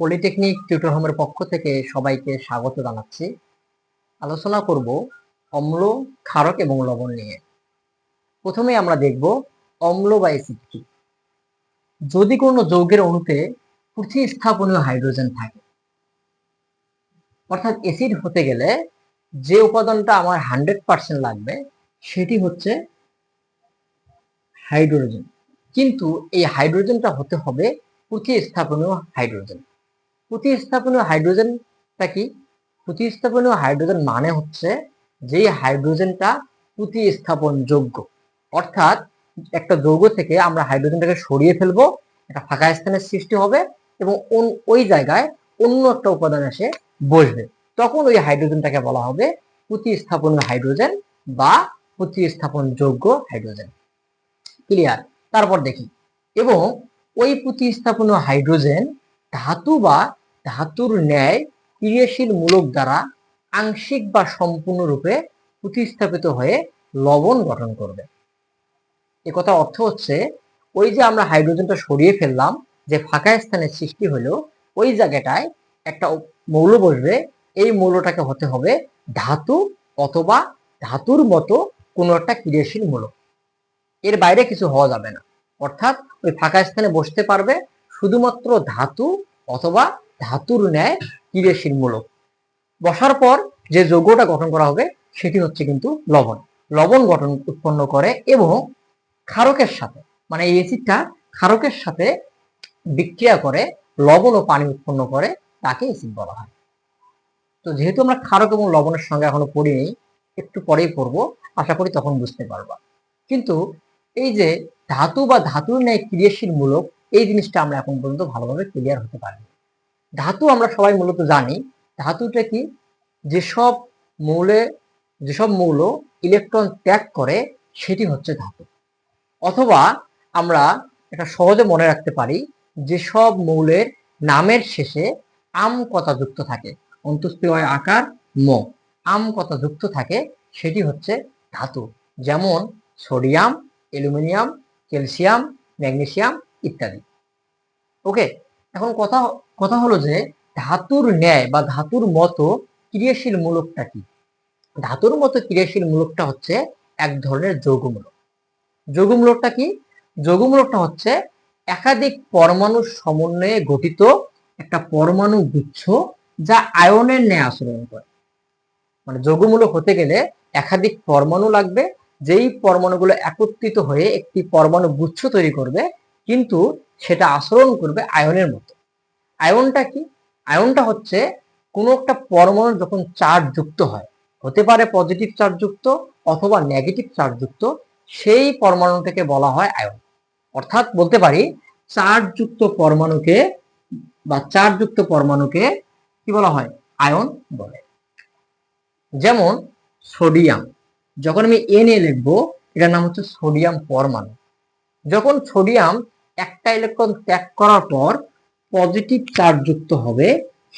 Polytechnic tutor হোমের পক্ষ থেকে সবাইকে স্বাগত জানাচ্ছি। আলোচনা করব অম্ল, ক্ষারক এবং লবণ নিয়ে। প্রথমে আমরা দেখব অম্ল বা অ্যাসিড কি। যদি কোনো যৌগের অণুতে প্রতিস্থাপনীয় হাইড্রোজেন থাকে, অর্থাৎ অ্যাসিড হতে গেলে যে উপাদানটা আমার হান্ড্রেড পার্সেন্ট লাগবে, সেটি হচ্ছে হাইড্রোজেন। কিন্তু এই হাইড্রোজেনটা হতে হবে প্রতিস্থাপনীয় হাইড্রোজেন। প্রতিস্থাপনীয় হাইড্রোজেনটা কি? প্রতিস্থাপনীয় হাইড্রোজেন মানে হচ্ছে যে হাইড্রোজেনটা প্রতিস্থাপন যোগ্য অর্থাৎ একটা যৌগ থেকে আমরা হাইড্রোজেনটাকে সরিয়ে ফেলব, একটা ফাঁকা স্থানের সৃষ্টি হবে এবং ওই জায়গায় অন্য একটা উপাদান এসে বসবে। তখন ওই হাইড্রোজেনটাকে বলা হবে প্রতিস্থাপনীয় হাইড্রোজেন বা প্রতিস্থাপন যোগ্য হাইড্রোজেন। ক্লিয়ার? তারপর দেখি। এবং ওই প্রতিস্থাপনীয় হাইড্রোজেন ধাতু বা ধাতুর ন্যায় ক্রিয়াশীল মূলক দ্বারা আংশিক বা সম্পূর্ণরূপে প্রতিস্থাপিত হয়ে লবণ গঠন করবে। এ কথা অর্থ হচ্ছে, ওই যে আমরা হাইড্রোজেনটা সরিয়ে ফেললাম, যে ফাঁকা স্থানের সৃষ্টি হলো, ওই জায়গাটায় একটা মৌল বসবে। এই মৌলটাকে হতে হবে ধাতু অথবা ধাতুর মতো কোনো একটা ক্রিয়াশীল মূলক এর বাইরে কিছু হওয়া যাবে না। অর্থাৎ ওই ফাঁকা স্থানে বসতে পারবে শুধুমাত্র ধাতু অথবা ধাতুর ন্যায় ক্রিয়াশীল মূলক বসার পর যে যৌগটা গঠন করা হবে, সেটি হচ্ছে কিন্তু লবণ। লবণ গঠন উৎপন্ন করে এবং ক্ষারকের সাথে মানে এই অ্যাসিডটা ক্ষারকের সাথে বিক্রিয়া করে লবণ ও পানি উৎপন্ন করে, তাকে অ্যাসিড বলা হয়। তো যেহেতু আমরা ক্ষারক এবং লবণের সঙ্গে এখনও পড়িনি, একটু পরেই পড়ব, আশা করি তখন বুঝতে পারবা। কিন্তু এই যে ধাতু বা ধাতুর ন্যায় ক্রিয়াশীল মূলক এই জিনিসটা আমরা এখন পর্যন্ত ভালোভাবে ক্লিয়ার হতে পারি ধাতু আমরা সবাই মূলত জানি। ধাতুটা কি? যেসব মৌলে, যেসব মৌল ইলেকট্রন ত্যাগ করে, সেটি হচ্ছে ধাতু। অথবা আমরা এটা সহজে মনে রাখতে পারি, যেসব মৌলের নামের শেষে আম কথা যুক্ত থাকে অন্ত্যেষ্টিয় আকার ম, আম কথা যুক্ত থাকে, সেটি হচ্ছে ধাতু। যেমন সোডিয়াম, অ্যালুমিনিয়াম, ক্যালসিয়াম, ম্যাগনেসিয়াম ইত্যাদি। ওকে এখন কথা কথা হলো যে ধাতুর ন্যায় বা ধাতুর মতো ক্রিয়াশীল মূলকটা কি? ধাতুর মতো ক্রিয়াশীল মূলকটা হচ্ছে এক ধরনের যৌগমূলক। যৌগমূলকটা কি? যৌগমূলকটা হচ্ছে একাধিক পরমাণুর সমন্বয়ে গঠিত একটা পরমাণু গুচ্ছ যা আয়নের ন্যায় আচরণ করে। মানে যৌগমূলক হতে গেলে একাধিক পরমাণু লাগবে, যেই পরমাণুগুলো একত্রিত হয়ে একটি পরমাণু গুচ্ছ তৈরি করবে কিন্তু সেটা আচরণ করবে আয়নের মতো। আয়নটা কি? আয়নটা হচ্ছে কোনো একটা পরমাণু যখন চার্জ যুক্ত হয়, হতে পারে পজিটিভ চার্জ যুক্ত অথবা নেগেটিভ চার্জ যুক্ত, সেই পরমাণুটাকে বলা হয় আয়ন। অর্থাৎ বলতে পারি, চার্জ যুক্ত পরমাণুকে বা চার্জ যুক্ত পরমাণুকে কি বলা হয়? আয়ন বলে। যেমন সোডিয়াম, যখন আমি এন এ লিখব, এটার নাম হচ্ছে সোডিয়াম পরমাণু। যখন সোডিয়াম একটা ইলেকট্রন ত্যাগ করার পর পজিটিভ চার্জ যুক্ত হবে,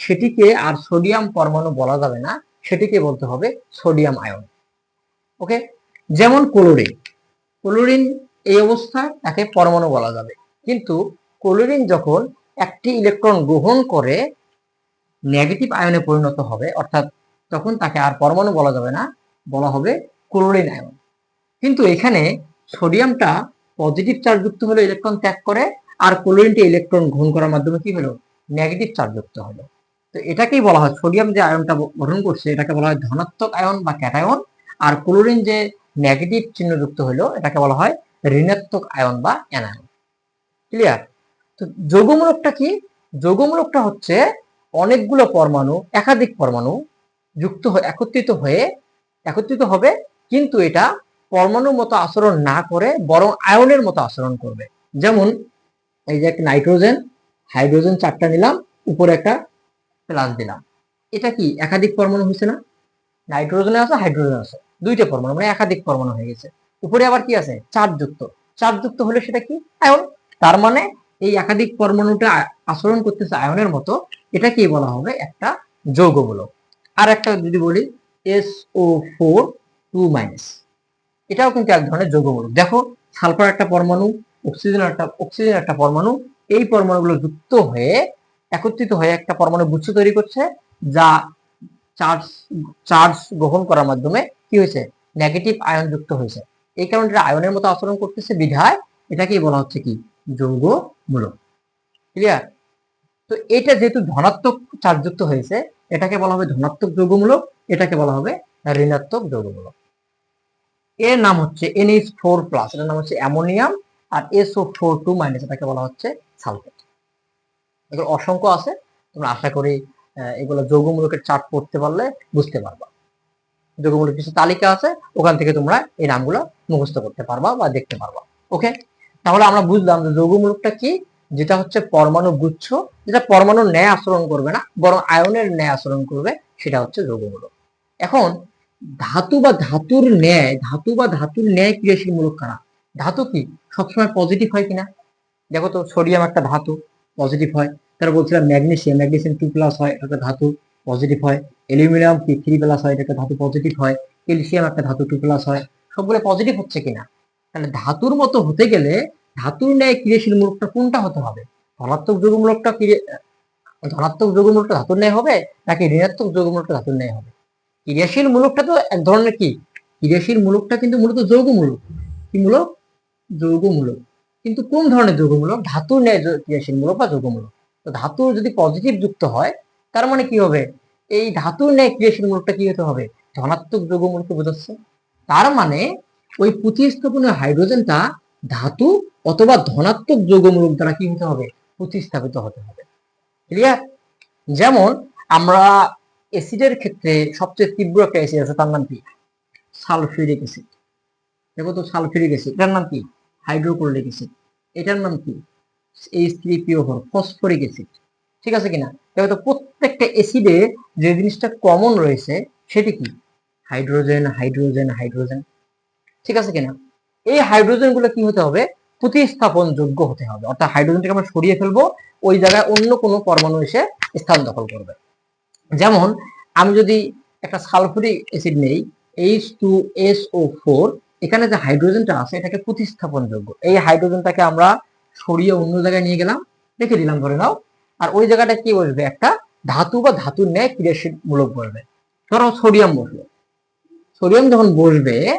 সেটিকে আর সোডিয়াম পরমাণু বলা যাবে না, সেটিকে বলতে হবে সোডিয়াম আয়ন ওকে যেমন ক্লোরিন ক্লোরিন এই অবস্থায় তাকে পরমাণু বলা যাবে। কিন্তু ক্লোরিন যখন একটি ইলেকট্রন গ্রহণ করে নেগেটিভ আয়নে পরিণত হবে, অর্থাৎ তখন তাকে আর পরমাণু বলা যাবে না, বলা হবে ক্লোরিন আয়ন কিন্তু এখানে সোডিয়ামটা পজিটিভ চার্জ যুক্ত হলো ইলেকট্রন ত্যাগ করে, আর ক্লোরিনটি ইলেকট্রন গ্রহণ করার মাধ্যমে কি হলো? নেগেটিভ চার্জ যুক্ত হলো। তো এটাকেই বলা হয় সোডিয়াম যে আয়নটা গঠন করছে, এটাকে বলা হয় ধনাত্মক আয়ন বা ক্যাটায়ন আর ক্লোরিন যে নেগেটিভ চিহ্ন যুক্ত হলো, এটাকে বলা হয় ঋণাত্মক আয়ন বা অ্যানায়ন ক্লিয়ার তো যৌগমূলকটা কি? যৌগমূলকটা হচ্ছে অনেকগুলো পরমাণু, একাধিক পরমাণু যুক্ত হয়ে, একত্রিত হয়ে, একত্রিত হবে, কিন্তু এটা পরমাণুর মতো আচরণ না করে, বরং আয়নের মতো আচরণ করবে। যেমন এই যে নাইট্রোজেন, হাইড্রোজেন চারটা নিলাম, উপরে একটা প্লাস দিলাম। এটা কি একাধিক পরমাণু হয়েছে না? নাইট্রোজেনে আছে, হাইড্রোজেন আছে। দুইটা পরমাণু মানে একাধিক পরমাণু হয়ে গেছে। উপরে আবার কি আছে? চার্জ যুক্ত। চার্জ যুক্ত হলে সেটা কি? আয়ন। তার মানে এই একাধিক পরমাণুটা আচরণ করতেছে আয়নের মতো এটা কি বলা হবে একটা যৌগমূলক। আর একটা যদি বলি S O four two minus এটাও কিন্তু এক ধরনের যৌগমূলক দেখো, সালফার একটা পরমাণু, অক্সিজেন একটা অক্সিজেন একটা পরমাণু, এই পরমাণুগুলো যুক্ত হয়ে একত্রিত হয়ে একটা পরমাণু গুচ্ছ তৈরি করছে, যা চার্জ চার্জ গ্রহণ করার মাধ্যমে কি হয়েছে? নেগেটিভ আয়ন যুক্ত হয়েছে। এই কারণে এটা আয়নের মতো আচরণ করতেছে বিধায় এটাকেই বলা হচ্ছে কি? যৌগমূলক ক্লিয়ার তো এটা যেহেতু ধনাত্মক চার্জ যুক্ত হয়েছে, এটাকে বলা হবে ধনাত্মক যৌগমূলক এটাকে বলা হবে ঋণাত্মক যৌগমূলক এর নাম হচ্ছে এনএইচ ফোর প্লাস এটার নাম হচ্ছে অ্যামোনিয়াম আর S O four two minus এটাকে বলা হচ্ছে সালফেট। এগুলো অসংখ্য আছে, তোমরা আশা করি এগুলো যৌগমূলকের চার্ট পড়তে পারলে বুঝতে পারবা। যৌগমূলক কিছু তালিকা আছে, ওখান থেকে তোমরা এই নামগুলো মুখস্থ করতে পারবা বা দেখতে পারবা। ওকে তাহলে আমরা বুঝলাম যে যৌগমূলকটা কি, যেটা হচ্ছে পরমাণু গুচ্ছ, যেটা পরমাণুর ন্যায় আচরণ করবে না, বরং আয়নের ন্যায় আচরণ করবে, সেটা হচ্ছে যৌগমূলক। এখন ধাতু বা ধাতুর ন্যায়, ধাতু বা ধাতুর ন্যায় ক্রিয়াশীল মূলক কারা? ধাতু কি? সবসময় পজিটিভ হয় কিনা? দেখো তো সোডিয়াম একটা ধাতু পজিটিভ হয়। তারপর বলছিলাম ম্যাগনেসিয়াম ম্যাগনেসিয়াম টু প্লাস হয়, এটা একটা ধাতু পজিটিভ হয়। অ্যালুমিনিয়াম কি? থ্রি প্লাস হয়, এটা একটা ধাতু পজিটিভ হয়। ক্যালসিয়াম একটা ধাতু টু প্লাস হয়। সবগুলো পজিটিভ হচ্ছে কিনা? তাহলে ধাতুর মতো হতে গেলে ধাতুর ন্যায় ক্রিয়াশীল মূলকটা কোনটা হতে হবে? ধনাত্মক যৌগমূলকটা ধনাত্মক যৌগমূলকটা ধাতুর ন্যায় হবে নাকি ঋণাত্মক যৌগমূলকটা ধাতুর ন্যায় হবে? ক্রিয়াশীল মূলকটা তো এক ধরনের কি? ক্রিয়াশীল মূলকটা কিন্তু মূলত যৌগমূলক কি মূলক? যৌগমূলক কিন্তু কোন ধরনের যৌগমূলক ধাতুর ন্যায় যৌ- ক্রিয়াশীল মূলক বা যৌগমূলক তো ধাতু যদি পজিটিভ যুক্ত হয়, তার মানে কি হবে? এই ধাতুর ন্যায় ক্রিয়াশীল মূলকটা কি হতে হবে? ধনাত্মক যৌগমূলককে বোঝাচ্ছে। তার মানে ওই প্রতিস্থাপনীয় হাইড্রোজেনটা ধাতু অথবা ধনাত্মক যৌগমূলক দ্বারা কি হতে হবে? প্রতিস্থাপিত হতে হবে। ক্লিয়ার যেমন আমরা অ্যাসিডের ক্ষেত্রে সবচেয়ে তীব্র একটা অ্যাসিড আছে? তার নাম কি? Sulphuric acid. দেখো তো, সালফিউরিক অ্যাসিড। এটার নাম কি? Hydrochloric acid. এটার নাম কি? H three P O four phosphoric acid ঠিক আছে কিনা? দেখো তো, প্রত্যেকটা অ্যাসিডে যে জিনিসটা কমন রয়েছে, সেটি কি? Hydrogen hydrogen hydrogen. ঠিক আছে কিনা? এই হাইড্রোজেনগুলো কি হতে হবে? প্রতিস্থাপন যোগ্য হতে হবে। অর্থাৎ হাইড্রোজেনটাকে আমরা সরিয়ে ফেলব, ওই জায়গায় অন্য কোনো পরমাণু এসে স্থান দখল করবে। যেমন, আমি যদি একটা সালফুরিক অ্যাসিড নেই H two S O four এখানে যে হাইড্রোজেনটা আছে, এটাকে প্রতিস্থাপন যোগ্য। এই হাইড্রোজেনটাকে আমরা সরিয়ে অন্য জায়গায় নিয়ে গেলাম রেখে দিলাম, ধরে নাও। আর ওই জায়গাটা কি বসবে? একটা ধাতু বা ধাতুর ন্যায় ক্রিয়াশীল মূলক বসবে। ধরো সোডিয়াম বসবে। সোডিয়াম যখন বসবে,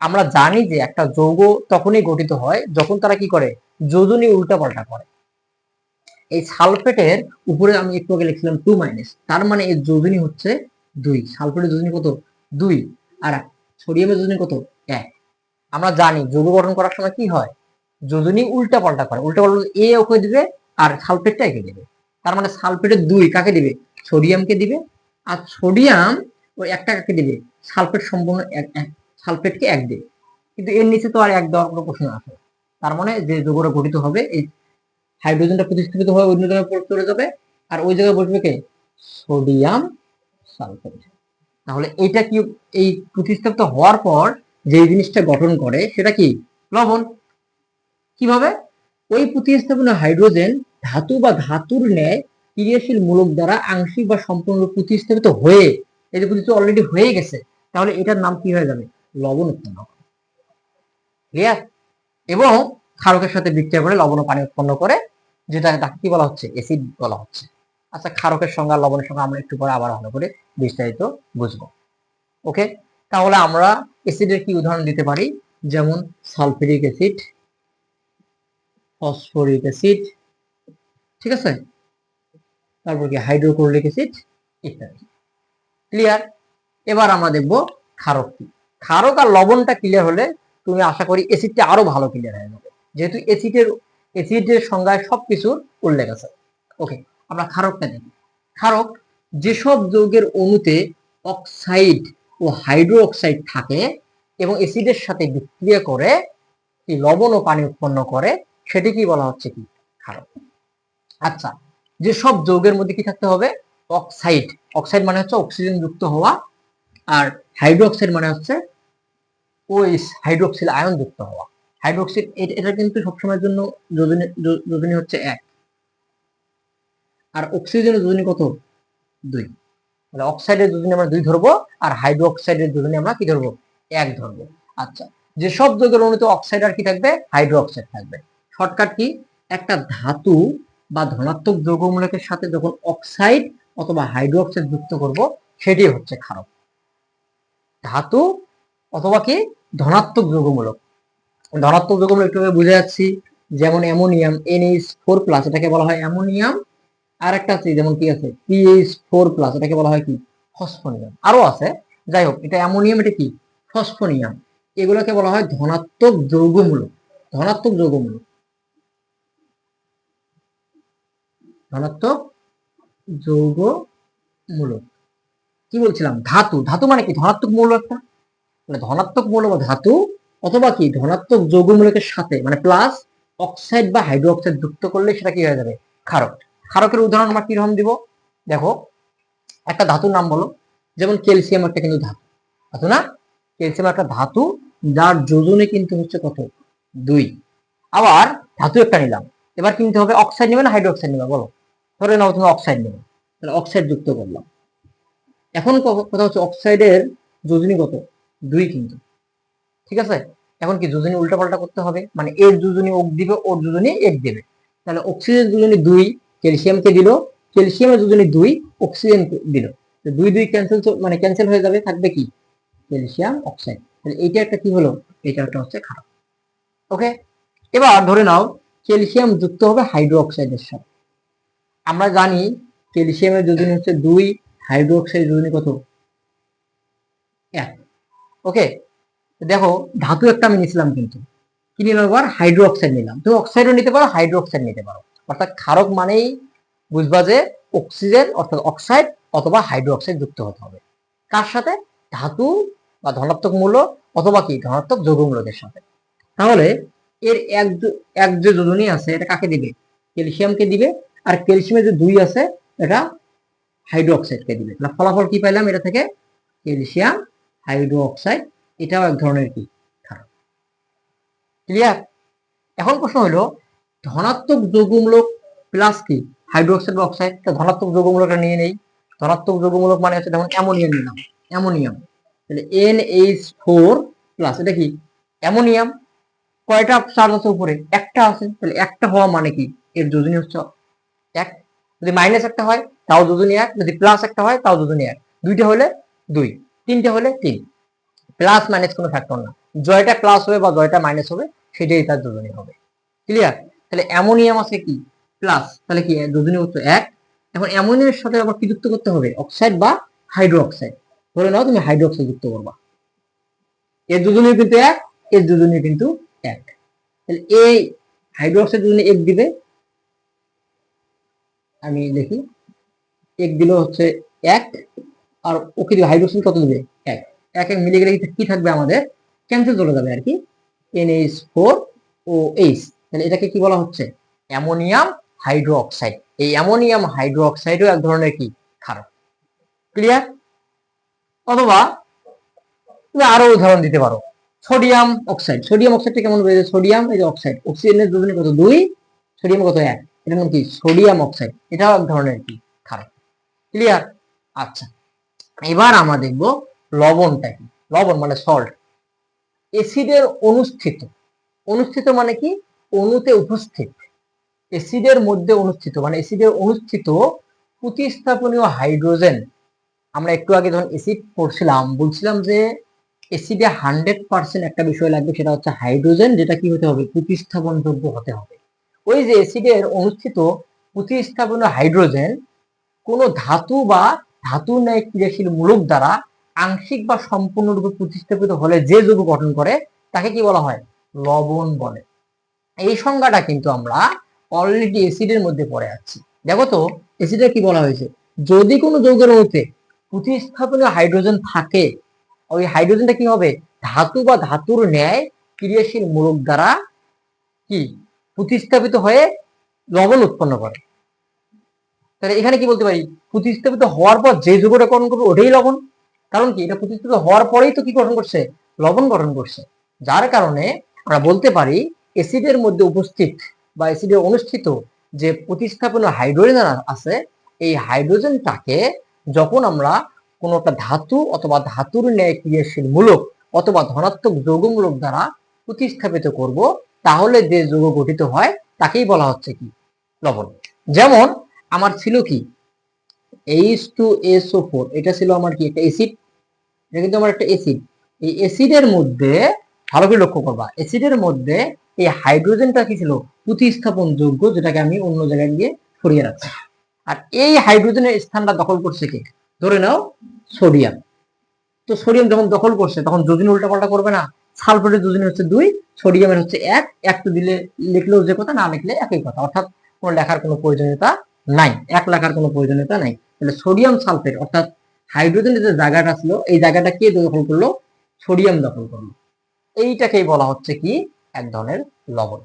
আমরা জানি যে একটা যৌগ তখনই গঠিত হয়, যখন তারা কি করে? যোজনী উল্টাপাল্টা করে। এই সালফেটের উপরে আমি একটু আগে লিখছিলাম টু মাইনাস তার মানে এর যোজনী হচ্ছে দুই। সালফেটের যোজনী কত? দুই। আর সোডিয়ামের যোজনী কত? এক। আমরা জানি যৌগ গঠন করার সময় কি হয়? যোজনী উল্টা পাল্টা করে। উল্টা পাল্টা এ ওকে দিবে আর সালফেটটা একে দিবে। তার মানে সালফেটের দুই কাকে দিবে? সোডিয়ামকে দিবে। আর সোডিয়াম ওই একটা কাকে দিবে? সালফেট সম্পূর্ণ এক সালফেটকে এক দেবে। কিন্তু এর নিচে তো আর এক দেওয়ার কোনো প্রশ্ন আসে তার মানে যে যৌগটা গঠিত হবে, এই হাইড্রোজেনটা প্রতিস্থাপিত হয়ে অন্য জায়গায় চলে যাবে। আর ওই জায়গায় বসবে কে? সোডিয়াম সালফেট তাহলে এটা কি, এই প্রতিস্থাপিত হওয়ার পর যে জিনিসটা গঠন করে, সেটা কি? লবণ। কীভাবে? ওই প্রতিস্থাপনের হাইড্রোজেন ধাতু বা ধাতুর ন্যায় ক্রিয়াশীল মূলক দ্বারা আংশিক বা সম্পূর্ণ প্রতিস্থাপিত হয়ে, এই যে প্রতিস্থাপিত অলরেডি হয়ে গেছে, তাহলে এটার নাম কি হয়ে যাবে? লবণ উৎপন্ন ক্লিয়ার এবং ক্ষারকের সাথে বিক্রিয়া করে লবণ ও পানি উৎপন্ন করে যেটা তাকে কি বলা হচ্ছে অ্যাসিড বলা হচ্ছে। আচ্ছা ক্ষারকের সংজ্ঞা, লবণের সংজ্ঞা আমরা একটু পরে আবার ভালো করে বিস্তারিত বুঝব। ওকে তাহলে আমরা অ্যাসিডের কি উদাহরণ দিতে পারি? যেমন সালফিউরিক অ্যাসিড ফসফরিক অ্যাসিড ঠিক আছে? তারপর কি হাইড্রোক্লোরিক অ্যাসিড ইত্যাদি। ক্লিয়ার এবার আমরা দেখব ক্ষারক কি। ক্ষারক আর লবণটা ক্লিয়ার হলে তুমি আশা করি অ্যাসিডটা আরও ভালো ক্লিয়ার হয়ে যাবে। যেহেতু অ্যাসিডের অ্যাসিডের সংজ্ঞায় সবকিছুর উল্লেখ আছে। ওকে আমরা ক্ষারকটা দেখি। ক্ষারক যেসব যৌগের অণুতে অক্সাইড ও হাইড্রো অক্সাইড থাকে এবং অ্যাসিডের সাথে বিক্রিয়া করে লবণ ও পানি উৎপন্ন করে সেটি কি বলা হচ্ছে কি? ক্ষারক। আচ্ছা যেসব যৌগের মধ্যে কি থাকতে হবে? অক্সাইড অক্সাইড মানে হচ্ছে অক্সিজেন যুক্ত হওয়া আর হাইড্রোক্সাইড মানে হচ্ছে ওই হাইড্রোক্সিল আয়ন যুক্ত হওয়া। হাইড্রোক্সিল এটা কিন্তু সবসময়ের জন্য যোজনী হচ্ছে এক। আর অক্সিজেনের যোজনী কত? দুই। মানে অক্সাইডের যোজনী আমরা দুই ধরবো, আর হাইড্রো অক্সাইডের যোজনী আমরা কি ধরবো? এক ধরবো। আচ্ছা যেসব যৌগের অণুতে অক্সাইড আর কি থাকবে? হাইড্রো অক্সাইড থাকবে। Shortcut key? একটা ধাতু বা ধনাত্মক যৌগমূলকের সাথে যখন অক্সাইড অথবা হাইড্রোক্সাইড যুক্ত করব, সেটি হচ্ছে ক্ষারক। ধাতু অথবা কি? ধনাত্মক যৌগমূলক। ধনাত্মক যৌগমূলক একটু বুঝে যাচ্ছি, যেমন অ্যামোনিয়াম এনএইচ ফোর প্লাস এটাকে বলা হয় অ্যামোনিয়াম। আর একটা আছে, যেমন কি আছে? পিএইচ ফোর প্লাস এটাকে বলা হয় কি? ফসফোনিয়াম। আরও আছে। যাই হোক, এটা অ্যামোনিয়াম, এটা কি? ফসফোনিয়াম। এগুলোকে বলা হয় ধনাত্মক যৌগমূলক। ধনাত্মক যৌগমূলক। ধনাত্মক যৌগ যৌগমূলক। কি বলছিলাম? ধাতু। ধাতু মানে কি? ধনাত্মক মৌল একটা। ধনাত্মক মৌল বা ধাতু অথবা কি ধনাত্মক যৌগমূলকের সাথে মানে প্লাস অক্সাইড বা হাইড্রোক্সাইড যুক্ত করলে সেটা কি হয়ে যাবে? ক্ষারক। ক্ষারকের উদাহরণ আমরা কীরকম দিব? দেখো, একটা ধাতুর নাম বলো। যেমন ক্যালসিয়াম একটা কিন্তু ধাতু। ধাতু না? ক্যালসিয়াম একটা ধাতু, যার যোজনে কিন্তু হচ্ছে কত? দুই। আবার ধাতু একটা নিলাম। এবার কিনতে হবে অক্সাইড নেবে না হাইড্রোক্সাইড নেবে? বলো। ধরে নাও তুমি অক্সাইড নেবে। তাহলে অক্সাইড যুক্ত করলাম। এখন কথা হচ্ছে অক্সাইডের যোজনী কত? দুই কিন্তু। ঠিক আছে? এখন কি যোজনী উল্টাপাল্টা করতে হবে? মানে এর যোজনী ওক দিবে, ওর যোজনী এক দেবে। তাহলে অক্সিজেন যোজনী দুই ক্যালসিয়ামকে দিল ক্যালসিয়ামের যোজনী দুই অক্সিজেন দিল। দুই দুই ক্যান্সেল মানে ক্যান্সেল হয়ে যাবে, থাকবে কি? ক্যালসিয়াম অক্সাইড তাহলে এইটা একটা কি হলো? এটা একটা হচ্ছে খারাপ। ওকে এবার ধরে নাও ক্যালসিয়াম যুক্ত হবে হাইড্রো অক্সাইডের সাথে। আমরা জানি ক্যালসিয়ামের যোজনী হচ্ছে দুই হাইড্রো অক্সাইড যোজনী কত? এক। ওকে দেখো, ধাতু একটা আমি নিছিলাম কিন্তু। কি নিলাম এবার? হাইড্রো অক্সাইড নিলাম। তুমি অক্সাইডও নিতে পারো হাইড্রো অক্সাইড নিতে পারো। অর্থাৎ ক্ষারক মানেই বুঝবা যে অক্সিজেন অর্থাৎ অক্সাইড অথবা হাইড্রো অক্সাইড যুক্ত হতে হবে। কার সাথে? ধাতু বা ধনাত্মক মূল্য অথবা কি? ধনাত্মক যৌগমূলকের সাথে। তাহলে এর এক এক যে যোজনী আছে, এটা কাকে দিবে? ক্যালসিয়ামকে দিবে। আর ক্যালসিয়ামের যে দুই আছে, এটা হাইড্রো অক্সাইডকে দিবে। ফলাফল কি পাইলাম? এটা থেকে ক্যালসিয়াম হাইড্রো অক্সাইড এটাও এক ধরনের কি? ক্ষারক ক্লিয়ার এখন প্রশ্ন হলো, ধনাত্মক যৌগমূলক প্লাস কি? হাইড্রোক্সাইড বা অক্সাইড তা ধনাত্মক যৌগমূলকটা নিয়ে নেই। ধনাত্মক যৌগমূলক মানে হচ্ছে যেমন অ্যামোনিয়াম নিলাম। অ্যামোনিয়াম। তাহলে এন এইচ ফোর প্লাস এটা কি? অ্যামোনিয়াম। কয়টা চার্জ আছে উপরে? একটা আছে। তাহলে একটা হওয়া মানে কি? এর যোজনী হচ্ছে এক। যদি মাইনাস একটা হয়, তাও যোজনী এক। যদি প্লাস একটা হয়, তাও যোজনী এক। দুইটা হলে দুই। তিনটা হলে তিন। প্লাস মাইনাস কোনো ফ্যাক্টর না। জয়টা প্লাস হবে বা জয়টা মাইনাস হবে, সেটাই তার যোজনী হবে। ক্লিয়ার তাহলে অ্যামোনিয়াম আছে কি? প্লাস তাহলে কি? যোজনী হচ্ছে এক। এখন অ্যামোনিয়ামের সাথে আবার কি যুক্ত করতে হবে? অক্সাইড বা হাইড্রো অক্সাইড ধরে নাও, তুমি হাইড্রো অক্সাইড যুক্ত করবা। এর যোজনী কিন্তু এক, এর যোজনী কিন্তু এক। তাহলে এই হাইড্রো অক্সাইড যোজনী এক দিবে। আমি দেখি। এক দিল হচ্ছে এক, আর ওকে হাইড্রোক্সাইড কত দিবে? এক। এক এক মিলে গেলে কি থাকবে আমাদের? ক্যান্সেল চলে যাবে আর কি এনএইচ ফোর ও এইচ তাহলে এটাকে কি বলা হচ্ছে? অ্যামোনিয়াম হাইড্রো অক্সাইড এই অ্যামোনিয়াম হাইড্রো অক্সাইডও এক ধরনের কি? ক্ষারক। ক্লিয়ার অথবা তুমি আরও উদাহরণ দিতে পারো। সোডিয়াম অক্সাইড সোডিয়াম অক্সাইডটা কেমন বেড়েছে সোডিয়াম এই যে অক্সাইড অক্সিজেনের যোজনী কত? দুই। সোডিয়াম কত? এক। এটা নাম কি? সোডিয়াম অক্সাইড এটাও এক ধরনের কি? ক্ষারক। ক্লিয়ার আচ্ছা। এবার আমরা দেখব লবণটা কি? লবণ মানে সল্ট এসিডের অনুষ্ঠিত। অনুষ্ঠিত মানে কি? অণুতে উপস্থিত। এসিডের মধ্যে অনুষ্ঠিত। মানে এসিডের অনুষ্ঠিত প্রতিস্থাপনীয় হাইড্রোজেন আমরা একটু আগে যখন এসিড পড়ছিলাম, বলছিলাম যে এসিডে হান্ড্রেড পার্সেন্ট একটা বিষয় লাগবে, সেটা হচ্ছে হাইড্রোজেন যেটা কি হতে হবে? প্রতিস্থাপনযোগ্য হতে হবে। ওই যে এসিডের অনুষ্ঠিত প্রতিস্থাপনীয় হাইড্রোজেন কোনো ধাতু বা ধাতুর ন্যায় ক্রিয়াশীল মূলক দ্বারা আংশিক বা সম্পূর্ণরূপে প্রতিস্থাপিত হলে যে যৌগ গঠন করে, তাকে কি বলা হয়? লবণ বলে। এই সংজ্ঞাটা কিন্তু আমরা অলরেডি এসিডের মধ্যে পড়ে যাচ্ছি দেখো তো এসিডে কি বলা হয়েছে? যদি কোনো যৌগের মধ্যে প্রতিস্থাপনীয় হাইড্রোজেন থাকে, ওই হাইড্রোজেনটা কি হবে? ধাতু বা ধাতুর ন্যায় ক্রিয়াশীল মূলক দ্বারা কি? প্রতিস্থাপিত হয়ে লবণ উৎপন্ন করে। তাহলে এখানে কি বলতে পারি? প্রতিস্থাপিত হওয়ার পর যে যৌগটা গঠন করবে, ওটাই লবণ। কারণ কি? এটা প্রতিষ্ঠিত হওয়ার পরেই তো কি গঠন করছে? লবণ গঠন করছে। যার কারণে আমরা বলতে পারি এসিডের মধ্যে উপস্থিত বা এসিডের অনুষ্ঠিত যে প্রতিস্থাপন হাইড্রোজেন আছে, এই হাইড্রোজেনটাকে যখন আমরা কোনো একটা ধাতু অথবা ধাতুর ন্যায় ক্রিয়াশীল মূলক অথবা ধনাত্মক যৌগমূলক দ্বারা প্রতিস্থাপিত করব, তাহলে যে যৌগ গঠিত হয়, তাকেই বলা হচ্ছে কি? লবণ। যেমন, আমার ছিল কি? এইচ টু এসও ফোর এটা ছিল আমার কি? একটা অ্যাসিড এটা কিন্তু আমার একটা অ্যাসিড এই অ্যাসিডের মধ্যে ভালো করে লক্ষ্য করবা অ্যাসিডের মধ্যে এই হাইড্রোজেনটা কি ছিল? প্রতিস্থাপন যোগ্য যেটাকে আমি অন্য জায়গায় গিয়ে সরিয়ে রাখছি। আর এই হাইড্রোজেনের স্থানটা দখল করছে কে? ধরে নাও সোডিয়াম তো সোডিয়াম যখন দখল করছে, তখন যোজনী উল্টাপাল্টা করবে না। সালফেটের যোজনী হচ্ছে দুই সোডিয়ামের হচ্ছে এক। এক তো দিলে লিখলেও যে কথা, না লিখলে একই কথা। অর্থাৎ কোনো লেখার কোনো প্রয়োজনীয়তা নাই। এক লেখার কোনো প্রয়োজনীয়তা নাই। তাহলে সোডিয়াম সালফেট অর্থাৎ হাইড্রোজেনের যে জায়গাটা ছিল, এই জায়গাটা কে দখল করল? সোডিয়াম দখল করল। এইটাকেই বলা হচ্ছে কি? এক ধরনের লবণ।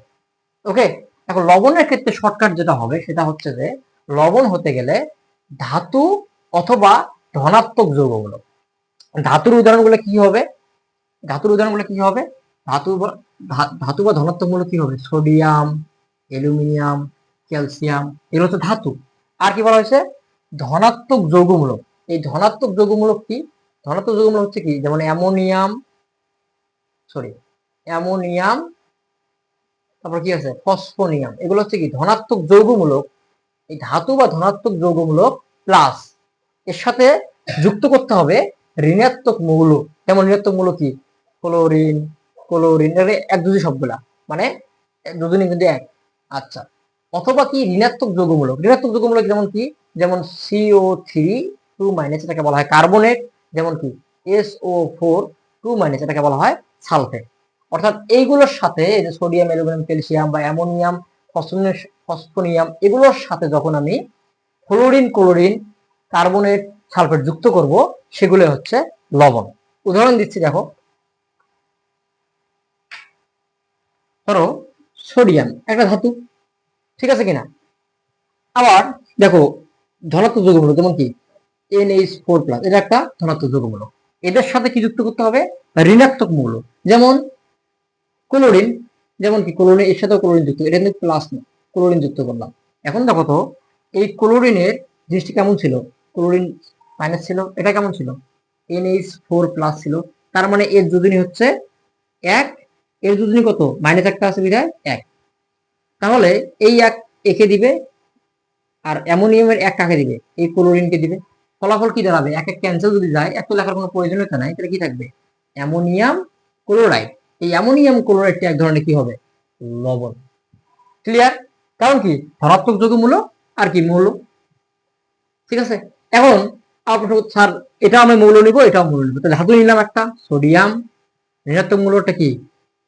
ওকে, এখন লবণের ক্ষেত্রে শর্টকাট যেটা হবে, সেটা হচ্ছে যে, লবণ হতে গেলে ধাতু অথবা ধনাত্মক যৌগমূলক ধাতুর উদাহরণগুলো কি হবে? ধাতুর উদাহরণগুলো কি হবে? ধাতু ধাতু বা ধনাত্মক মূলক কি হবে? সোডিয়াম, অ্যালুমিনিয়াম, ক্যালসিয়াম, এগুলো হচ্ছে ধাতু। আর কি বলা হয়েছে? ধনাত্মক যৌগমূলক এই ধনাত্মক যৌগমূলক কি? ধনাত্মক যৌগমূলক হচ্ছে কি? যেমন অ্যামোনিয়াম সরি অ্যামোনিয়াম, তারপর কি আছে? ফসফোনিয়াম। এগুলো হচ্ছে কি? ধনাত্মক যৌগমূলক। এই ধাতু বা ধনাত্মক যৌগমূলক প্লাস এর সাথে যুক্ত করতে হবে ঋণাত্মক মৌল। যেমন ঋণাত্মক মৌল কি? ক্লোরিন ক্লোরিন এক দুজি সবগুলা। মানে দুজনই কিন্তু এক। আচ্ছা। অথবা কি? ঋণাত্মক যৌগমূলক। ঋণাত্মক যৌগমূলক যেমন কি? যেমন সিও থ্রি টু মাইনাস এটাকে বলা হয় কার্বনেট, যেমন কি? এসও ফোর টু মাইনাস এটাকে বলা হয় সালফেট। অর্থাৎ এইগুলোর সাথে এই যে সোডিয়াম, অ্যালুমিনিয়াম, ক্যালসিয়াম বা অ্যামোনিয়াম ফসফোনিয়াম এগুলোর সাথে যখন আমি ক্লোরিন ক্লোরিন, কার্বনেট, সালফেট যুক্ত করব, সেগুলো হচ্ছে লবণ। উদাহরণ দিচ্ছি, দেখো। ধরো, সোডিয়াম, একটা ধাতু, ঠিক আছে কিনা? আবার দেখো, ধনাত্মক যৌগমূলক যেমন কি? এনএইচ ফোর প্লাস এটা একটা ধনাত্মক যৌগমূলক এদের সাথে কি যুক্ত করতে হবে? ঋণাত্মক মৌল যেমন ক্লোরিন, যেমন কি ক্লোরিন, এর সাথেও ক্লোরিন যুক্ত। এটা কিন্তু প্লাস না, ক্লোরিন যুক্ত করলাম। এখন দেখো তো, এই ক্লোরিনের জিনিসটি কেমন ছিল? ক্লোরিন মাইনাস ছিল। এটা কেমন ছিল? এনএইচ ফোর প্লাস ছিল। তার মানে এর যোজনী হচ্ছে এক। এর যোজনী কত? মাইনাস একটা আছে বিধায় এক। তাহলে এই এক একে দিবে, আর অ্যামোনিয়ামের এক কাকে দিবে? এই ক্লোরিনকে দিবে। ফলাফল কি দাঁড়াবে? এক এক ক্যান্সেল যদি যায় এত লেখার কোনো প্রয়োজনীয়তা নাই, তাহলে কি থাকবে? Ammonium chloride. এই অ্যামোনিয়াম ক্লোরাইডটি এক ধরনের কি হবে? লবণ। ক্লিয়ার কারণ কি? ধনাত্মক যৌগমূলক আর কি মৌল। ঠিক আছে? এখন আপনার স্যার এটা আমি মৌল নিব, এটাও মৌল নিব। তাহলে ধাতু নিলাম একটা, সোডিয়াম। ঋণাত্মক মৌলটা কি?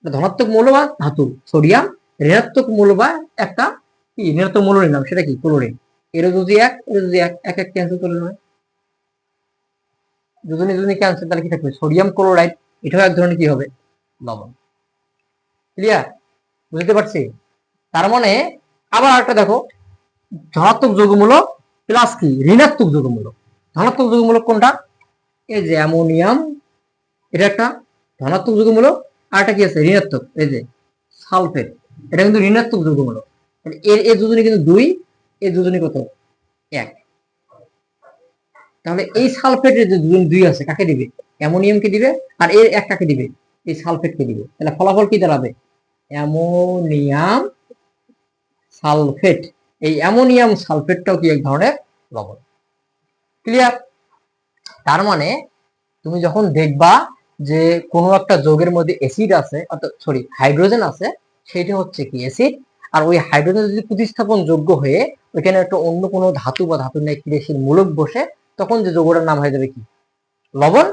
ধনাত্মক মৌল বা ধাতু? সোডিয়াম, ঋণাত্মক মৌল বা একটা কি? ঋণাত্মক মৌল নিলাম, সেটা কি? ক্লোরিন। এর যদি এক এর যদি এক এক এক ক্যান্সেল করে নেবে দুজনে দুজনে ক্যান্সেল তাহলে কি থাকবে? সোডিয়াম ক্লোরাইড এটাও এক ধরনের কি হবে? লবণ। ক্লিয়ার বুঝতে পারছি? তার মানে আবার একটা দেখো, ধনাত্মক যৌগমূলক প্লাস কি? ঋণাত্মক যৌগমূলক ধনাত্মক যৌগমূলক কোনটা? এই যে অ্যামোনিয়াম, এটা একটা। ধনাত্মক যৌগমূলক আর একটা কি আছে? ঋণাত্মক। এই যে সালফেট, এটা কিন্তু ঋণাত্মক যৌগমূলক এর এর দুজনে কিন্তু দুই, এর দুজনে কত? এক। তাহলে এই সালফেটের যে দুজন দুই আছে, কাকে দিবে? অ্যামোনিয়ামকে দিবে আর এর এক কাকে দিবে? এই সালফেটকে দিবে। তাহলে ফলাফল কি দাঁড়াবে? Ammonium sulphate. এই অ্যামোনিয়াম সালফেটটাও কি এক ধরনের? লবণ। ক্লিয়ার তার মানে তুমি যখন দেখবা যে কোনো একটা যৌগের মধ্যে অ্যাসিড আছে, অর্থাৎ সরি হাইড্রোজেন আছে, সেটা হচ্ছে কি অ্যাসিড আর ওই হাইড্রোজেন যদি প্রতিস্থাপন যোগ্য হয়ে ওইখানে একটা অন্য কোনো ধাতু বা ধাতু নেই ক্রিয়াশীল মূলক বসে তখন যে যৌগটার নাম হয়ে যাবে কি? লবণ।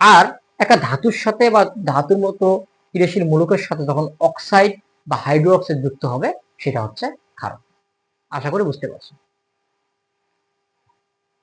আর একটা ধাতুর সাথে বা ধাতুর মতো ক্রিয়াশীল মূলকের সাথে যখন অক্সাইড বা হাইড্রো অক্সাইড যুক্ত হবে, সেটা হচ্ছে ক্ষারক। আশা করি বুঝতে পারছ।